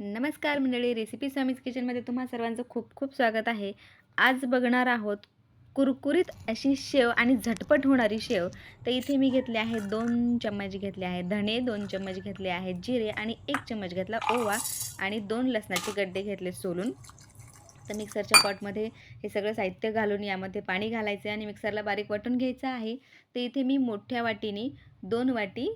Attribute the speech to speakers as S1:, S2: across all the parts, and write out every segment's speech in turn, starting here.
S1: नमस्कार मंडळी रेसिपी स्वामीज किचनमध्ये तुम्हा सर्वांचं खूप खूप स्वागत आहे. आज बघणार आहोत कुरकुरीत अशी शेव आणि झटपट होणारी शेव. तर इथे मी घेतले आहे दोन चम्मच घेतले आहे धणे दोन चम्मच घेतले आहेत जिरे आणि एक चम्मच घेतला ओवा आणि दोन लसणाचे गड्डे घेतले सोलून. तर मिक्सरच्या पॉटमध्ये हे सगळं साहित्य घालून यामध्ये पाणी घालायचं आणि मिक्सरला बारीक वाटून घ्यायचं आहे. तर इथे मी मोठ्या वाटीने दोन वाटी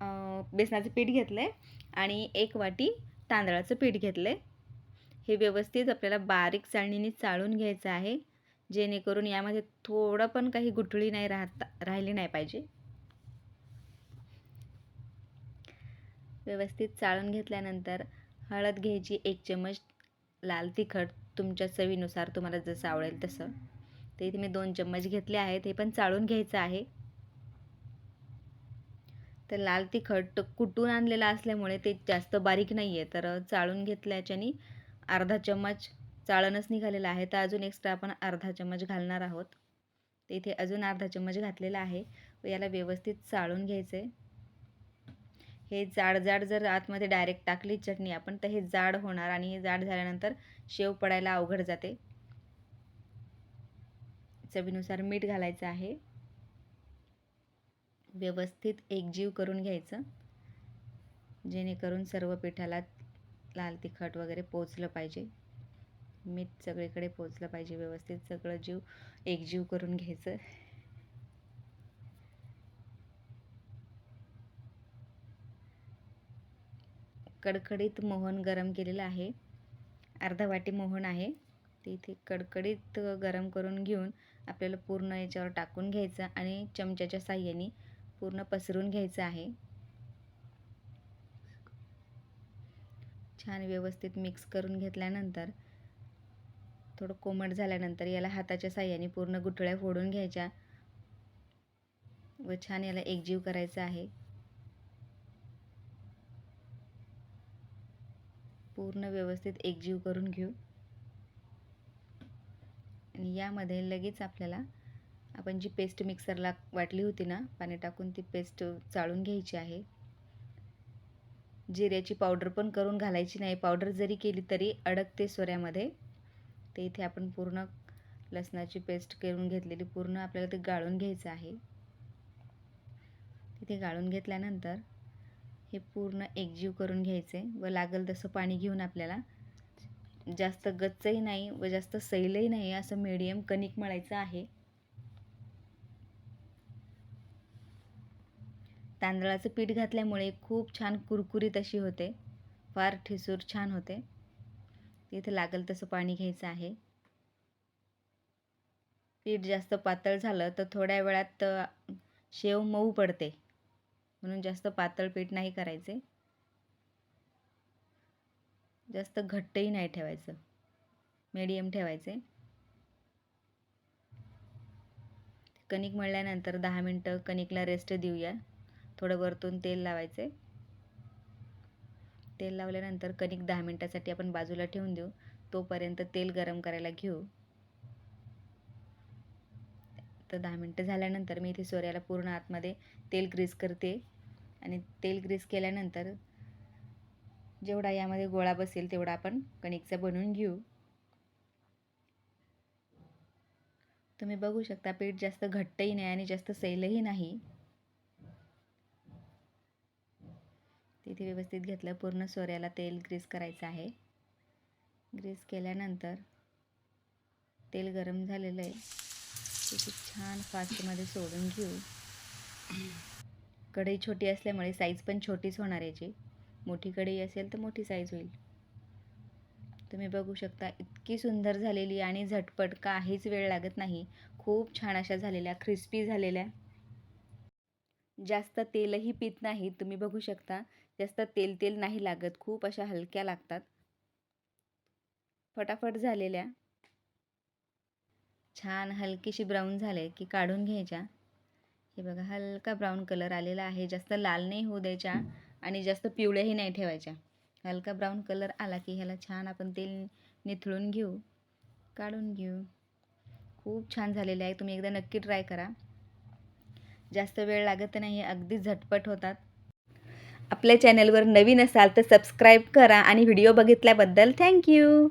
S1: बेसनाचं पीठ घेतलं आहे आणि एक वाटी तांदळाचं पीठ घेतलं आहे हे व्यवस्थित आपल्याला बारीक चाळणीने चाळून घ्यायचं आहे. जेणेकरून यामध्ये थोडं पण काही गुठळी नाही राहता राहिली नाही पाहिजे. व्यवस्थित चाळून घेतल्यानंतर हळद घ्यायची एक चमच लाल तिखट तुमच्या चवीनुसार तुम्हाला जसं आवडेल तसं. ते इथे मी दोन चम्मच घेतले आहेत हे पण चाळून घ्यायचं आहे. तर लाल तिखट कुटून आणलेलं असल्यामुळे ते जास्त बारीक नाही आहे तर चाळून घेतल्याच्यानी अर्धा चम्मच चाळणच निघालेलं आहे. तर अजून एक्स्ट्रा आपण अर्धा चम्मच घालणार आहोत. तर इथे अजून अर्धा चम्मच घातलेला आहे. व याला व्यवस्थित चाळून घ्यायचं आहे हे जाड जाड जर आतमध्ये डायरेक्ट टाकली चटणी आपण तर हे जाड होणार आणि हे जाड झाल्यानंतर शेव पडायला अवघड जाते. चवीनुसार मीठ घालायचं आहे. व्यवस्थित एकजीव करून घ्यायचं. जेणेकरून सर्व पिठाला लाल तिखट वगैरे पोचलं पाहिजे. मीठ सगळीकडे पोचलं पाहिजे. व्यवस्थित सगळं जीव एकजीव करून घ्यायचं. कडकडीत मोहन गरम केलेलं आहे. अर्धा वाटी मोहन आहे. ते इथे कडकडीत गरम करून घेऊन आपल्याला पूर्ण याच्यावर टाकून घ्यायचं आणि चमच्याच्या साह्याने पूर्ण पसरून घ्यायचं आहे. छान व्यवस्थित मिक्स करून घेतल्यानंतर थोडं कोमट झाल्यानंतर याला हाताच्या साह्याने पूर्ण गुठळ्या फोडून घ्यायच्या व छान याला एकजीव करायचं आहे. पूर्ण व्यवस्थित एकजीव करून घेऊ. आणि यामध्ये लगेच आपल्याला आपण जी पेस्ट मिक्सरला वाटली होती ना पाणी टाकून ती पेस्ट चाळून घ्यायची आहे. जिऱ्याची पावडर पण करून घालायची नाही. पावडर जरी केली तरी अडकते सोऱ्यामध्ये. ते इथे आपण पूर्ण लसणाची पेस्ट करून घेतलेली पूर्ण आपल्याला ते गाळून घ्यायचं आहे. तिथे गाळून घेतल्यानंतर हे पूर्ण एकजीव करून घ्यायचे. व लागल तसं पाणी घेऊन आपल्याला जास्त गच्चही नाही व जास्त सैलही नाही असं मीडियम कणिक मळायचं आहे. तांदळाचं पीठ घातल्यामुळे खूप छान कुरकुरीत अशी होते. फार ठिसूर छान होते. तिथे लागेल तसं पाणी घ्यायचं आहे. पीठ जास्त पातळ झालं तर थोड्या वेळात शेव मऊ पडते. म्हणून जास्त पातळ पीठ नाही करायचे. जास्त घट्टही नाही ठेवायचं. मीडियम ठेवायचे. कणिक मळल्यानंतर दहा मिनटं कणिकला रेस्ट देऊया. थोडं वरतून तेल लावायचे. तेल लावल्यानंतर कणिक दहा मिनटासाठी आपण बाजूला ठेवून देऊ. तोपर्यंत तेल गरम करायला घेऊ. तर दहा मिनटं झाल्यानंतर मी इथे सोऱ्याला पूर्ण आतमध्ये तेल ग्रीस करते. आणि तेल ग्रीस केल्यानंतर जेवढा यामध्ये गोळा बसेल तेवढा आपण कणिकचा बनवून घेऊ. तुम्ही बघू शकता पीठ जास्त घट्टही नाही आणि जास्त सैलही नाही. तिथे व्यवस्थित घेतलं. पूर्ण सोऱ्याला तेल ग्रीस करायचं आहे. ग्रीस केल्यानंतर तेल गरम झालेलं आहे. तिथे छान फास्टमध्ये सोडून घेऊ. कढई छोटी असल्यामुळे साईज पण छोटीच होणार याची. मोठी कढई असेल तर मोठी साईज होईल. तुम्ही बघू शकता इतकी सुंदर झालेली आणि झटपट काहीच वेळ लागत नाही. खूप छान अशा झालेल्या क्रिस्पी झालेल्या. जास्त तेलही पित नाही. तुम्ही बघू शकता जास्त तेल तेल नाही लागत. खूप अशा हलक्या लागतात. फटाफट झालेल्या. छान हलकीशी ब्राऊन झाले की काढून घ्यायच्या. हे बघा हलका ब्राऊन कलर आलेला आहे. जास्त लाल नाही होऊ द्यायच्या आणि जास्त पिवळ्याही नाही ठेवायच्या. हलका ब्राऊन कलर आला की ह्याला छान आपण तेल निथळून घेऊ. काढून घेऊ. खूप छान झालेले आहे. तुम्ही एकदा नक्की ट्राय करा. जास्त वेळ लागत नाही अगदी झटपट होतात. आपल्या चॅनलवर नवीन असाल तर सबस्क्राईब करा आणि व्हिडिओ बघितल्याबद्दल थँक्यू